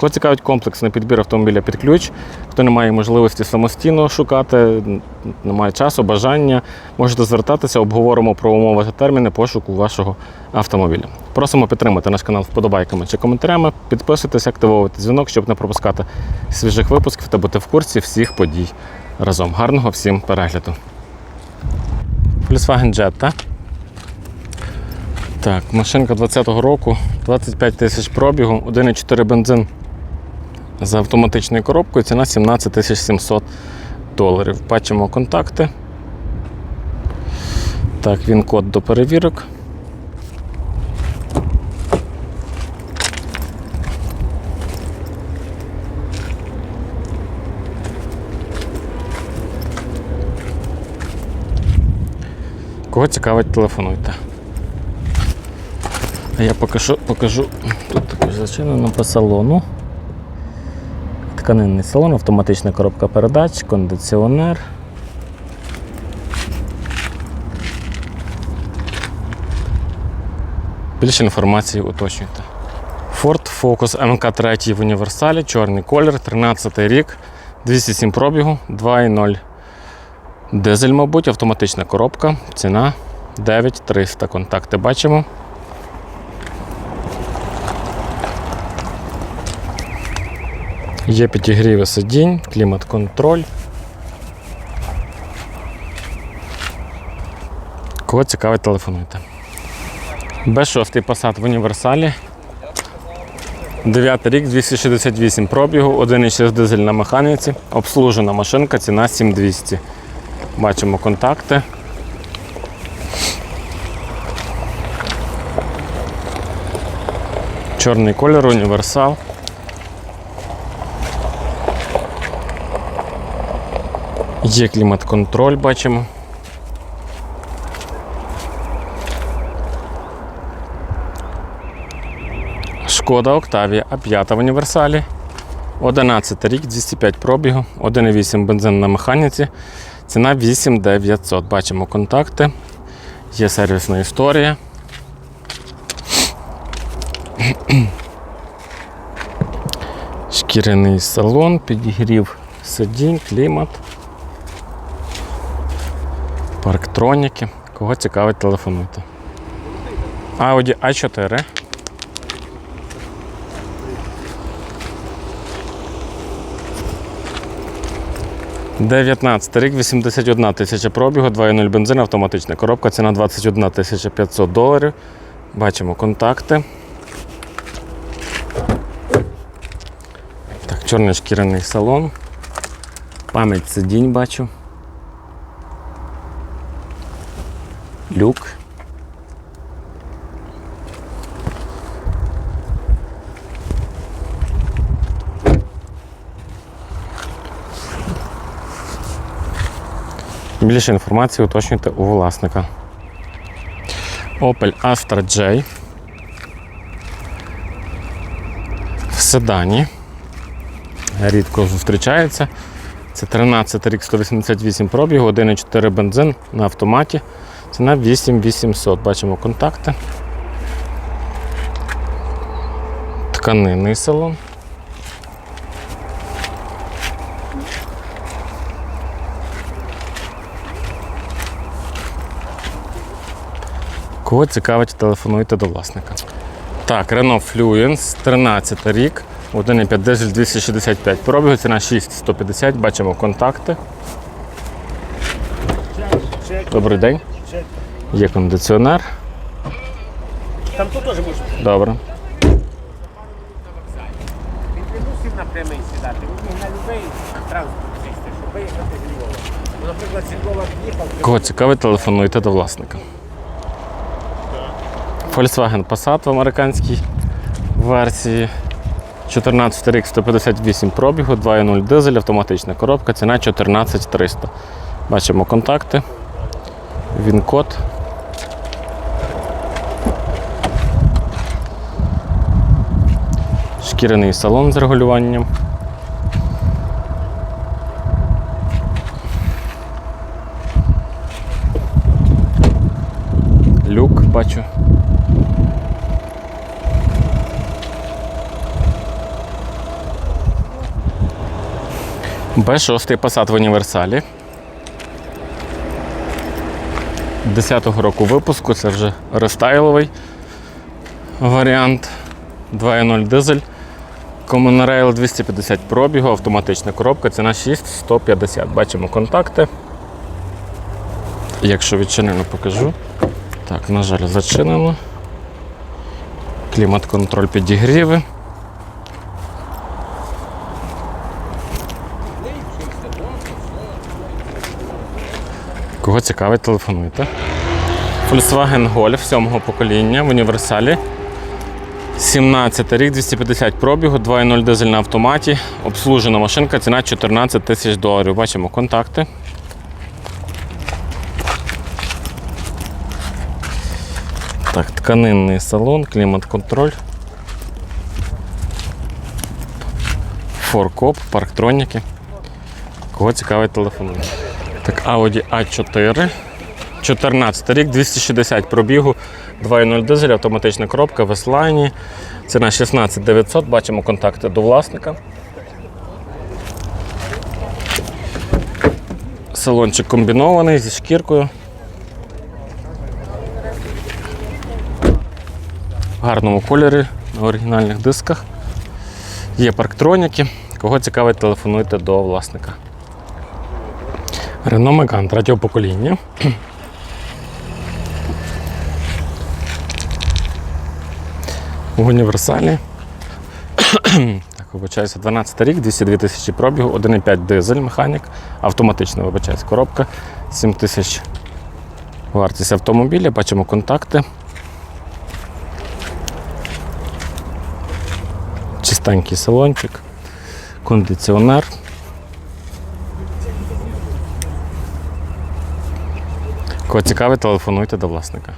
Кого цікавить комплексний підбір автомобіля під ключ, хто не має можливості самостійно шукати, не має часу, бажання, можете звертатися, обговоримо про умови та терміни пошуку вашого автомобіля. Просимо підтримати наш канал вподобайками чи коментарями, підписуйтесь, активовуйте дзвінок, щоб не пропускати свіжих випусків та бути в курсі всіх подій разом. Гарного всім перегляду. Volkswagen Jetta. Так, машинка 20-го року, 25 тисяч пробігу, 1,4 бензин з автоматичною коробкою, ціна 17 тисяч 700 доларів. Бачимо контакти. Так, він код до перевірок. Кого цікавить, телефонуйте. А я покажу, покажу тут також зачинено по салону. Тканинний салон, автоматична коробка передач, кондиціонер. Більше інформації уточнюйте. Ford Focus МК3 в універсалі, чорний колір, 13 рік, 207 пробігу, 2,0. Дизель, мабуть, автоматична коробка, ціна 9300. Контакти бачимо. Є підігріви сидінь, клімат-контроль. Кого цікавить, телефонуйте. Б6 Passat в універсалі. 9 рік, 268 пробігу, 1,6 дизель на механіці, обслужена машинка, ціна 7200. Бачимо контакти. Чорний колір, універсал. Є клімат-контроль, бачимо. Шкода Октавія А5 в універсалі. 11 рік, 205 пробігу, 1,8 бензин на механіці. Ціна 8900. Бачимо контакти. Є сервісна історія. Шкіряний салон, підігрів сидінь, клімат. Парктроніки. Кого цікавить, телефонуйте. Audi A4. Дев'ятнадцятий рік, 81 тисяча пробігу, 2.0 бензин, автоматична коробка, ціна 21 тисяча 500 доларів. Бачимо контакти. Так, чорний шкіряний салон. Пам'ять сидінь бачу. Люк. Більше інформації уточнюйте у власника. Opel Astra J. В седані. Рідко зустрічається. Це 13 рік 188 пробігу, 1,4 бензин на автоматі. Ціна 8800. Бачимо контакти. Тканинний салон. Кого цікавить, телефонуйте до власника. Так, Renault Fluence, 13 рік, 1,5 дизель 265 пробігу, ціна 6150, бачимо контакти. Добрий день. Є кондиціонер. Там тут теж можна. Добре. Він не мусив на прямий сідати, він на любий транспорт сісти, щоб виїхати з Львова. Ну, наприклад, з Львова їхав, Кого цікавить, телефонуйте до власника. Volkswagen Passat в американській версії. 14 рік 158 пробігу, 2.0 дизель, автоматична коробка, ціна 14300. Бачимо контакти, він-код. Шкіряний салон з регулюванням. Люк бачу. Б6 Passat в універсалі. 10-го року випуску, це вже рестайловий варіант 2.0 дизель. Rail 250 пробігу, автоматична коробка, ціна 6150. Бачимо контакти. Якщо відчинено, покажу. Так, на жаль, зачинено. Клімат-контроль підігріви. Кого цікавить, телефонуйте. Volkswagen Golf 7-го покоління в універсалі. 17 рік, 250 пробігу, 2.0 дизель на автоматі. Обслужена машинка, ціна 14 тисяч доларів. Бачимо контакти. Так, тканинний салон, клімат-контроль. Форкоп, парктроніки. Кого цікавить телефонуйте. Так, Audi A4. 14 рік, 260 пробігу, 2.0 дизель, автоматична коробка в S-Line. Ціна 16 900. Бачимо контакти до власника. Салончик комбінований зі шкіркою. В гарному кольорі на оригінальних дисках. Є парктроніки. Кого цікавить, телефонуйте до власника. Renault Megane третього покоління. В універсалі. так, вибачаюся, 12 рік, 202 тисячі пробігу, 1,5 дизель механік, автоматична вибачаюсь, коробка, 7 тисяч вартість автомобіля, бачимо контакти. Чистенький салончик, кондиціонер. Кого цікавить, телефонуйте до власника.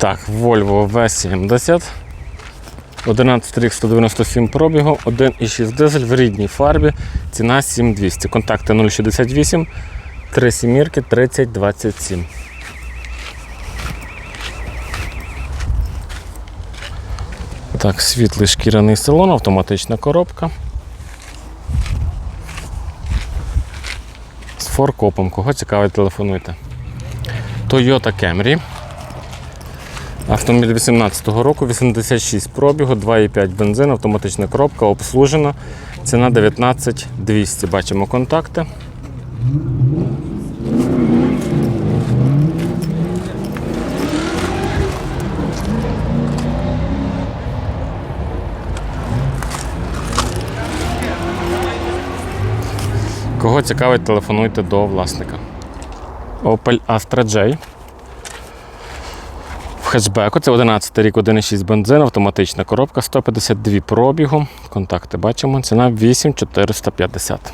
Так, Volvo V70. 11 рік 197 пробігу, 1,6 дизель в рідній фарбі, ціна 7200. Контакти 068 3 сімірки 3027. Так, світлий шкіряний салон, автоматична коробка. З форкопом. Кого цікавить, телефонуйте. Toyota Camry. Автомобіль 18-го року, 86 пробігу, 2,5 бензин, автоматична коробка, обслужена. Ціна 19 200. Бачимо контакти. Кого цікавить, телефонуйте до власника. Opel Astra J. Хетчбеку це 11 рік, 1,6 бензин, автоматична коробка, 152 пробігу. Контакти бачимо. Ціна 8450.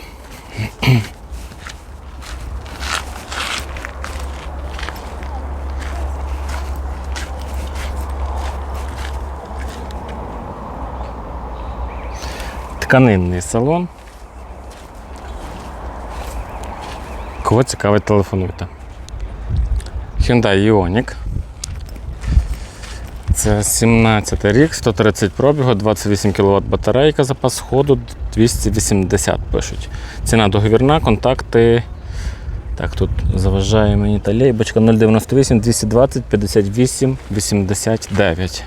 Тканинний салон. Кого цікавить, телефонуйте. Hyundai Ioniq. Це 17 рік, 130 пробігу, 28 кВт батарейка, запас ходу 280 пишуть. Ціна договірна, контакти. Так, тут заважає мені та лейбочка 098 220 58 89.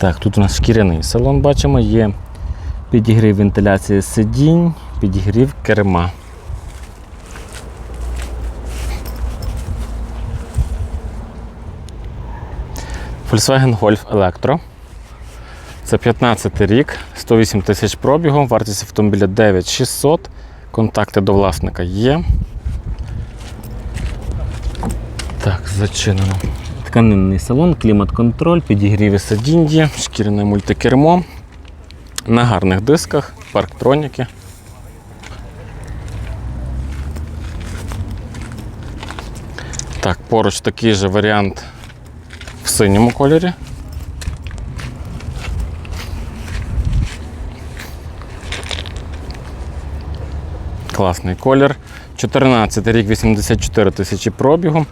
Так, тут у нас шкіряний салон бачимо, є підігрів вентиляції сидінь, підігрів керма. Volkswagen Golf Electro. Це 15 рік, 108 тисяч пробігу, вартість автомобіля 9600. Контакти до власника є. Так, зачинено. Тканинний салон, клімат-контроль, підігріві сидіння, шкіряне мультикермо. На гарних дисках, парктроніки. Так, поруч такий же варіант в синьому кольорі. Класний колір. 14 рік, 84 тисячі пробігу.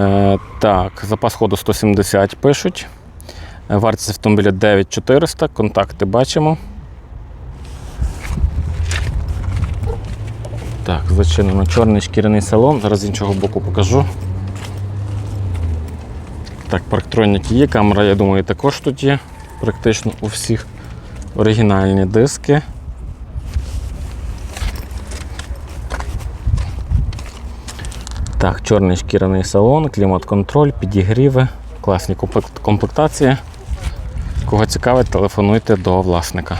Е, так, запас ходу 170 пишуть. Е, Вартість автомобіля 9400, контакти бачимо. Так, зачинено чорний шкіряний салон. Зараз з іншого боку покажу. Так, парктроніки є, камера, я думаю, також тут є. Практично у всіх оригінальні диски. Так, чорний шкіряний салон, клімат-контроль, підігріви, класні комплектації. Кого цікавить, телефонуйте до власника.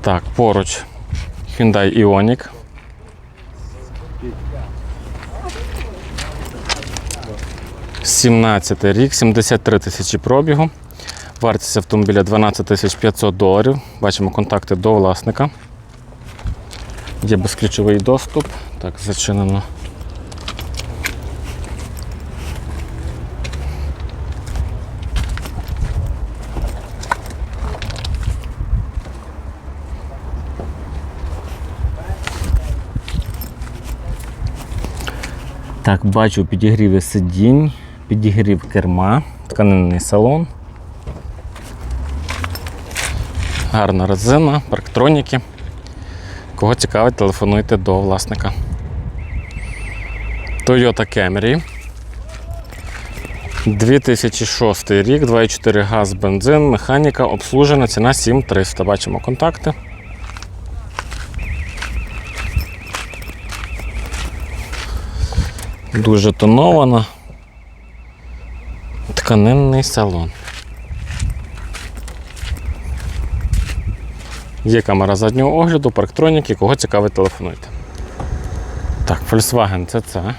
Так, поруч Hyundai Ioniq. Сімнадцятий рік, 73 тисячі пробігу. Вартість автомобіля 12 500 доларів. Бачимо контакти до власника. Є безключовий доступ. Так, зачинено. Так, бачу підігріви сидінь, підігрів керма, тканинний салон. Гарна резина, парктроніки. Кого цікавить, телефонуйте до власника. Toyota Camry. 2006 рік, 2,4 газ, бензин, механіка, обслужена, ціна 7300. Бачимо контакти. Дуже тонована. Тканинний салон. Є камера заднього огляду, парктроніки, кого цікавить, телефонуйте. Так, Volkswagen CC.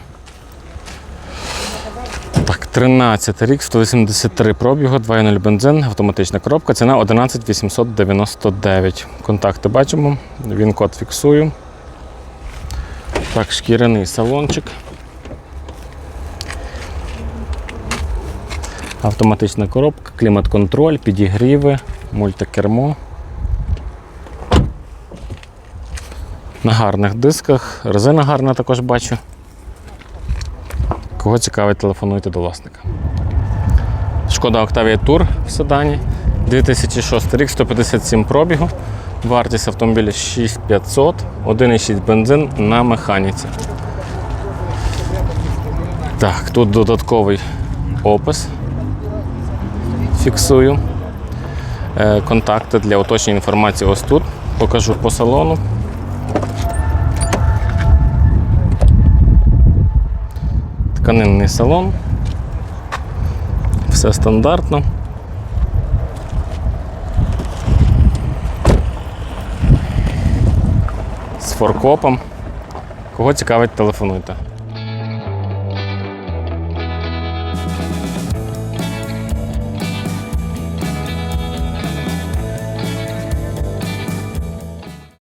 Так, 13 рік, 183 пробігу, 2.0 бензин, автоматична коробка, ціна 11 899. Контакти бачимо, він код фіксую. Так, шкіряний салончик. Автоматична коробка, клімат-контроль, підігріви, мультикермо. На гарних дисках. Резина гарна також бачу. Кого цікавить, телефонуйте до власника. Шкода Octavia Tour в седані. 2006 рік, 157 пробігу. Вартість автомобіля 6500, 1,6 бензин на механіці. Так, тут додатковий опис. Фіксую. Е, Контакти для уточнення інформації ось тут. Покажу по салону. Тканинний салон. Все стандартно. З форкопом. Кого цікавить, телефонуйте.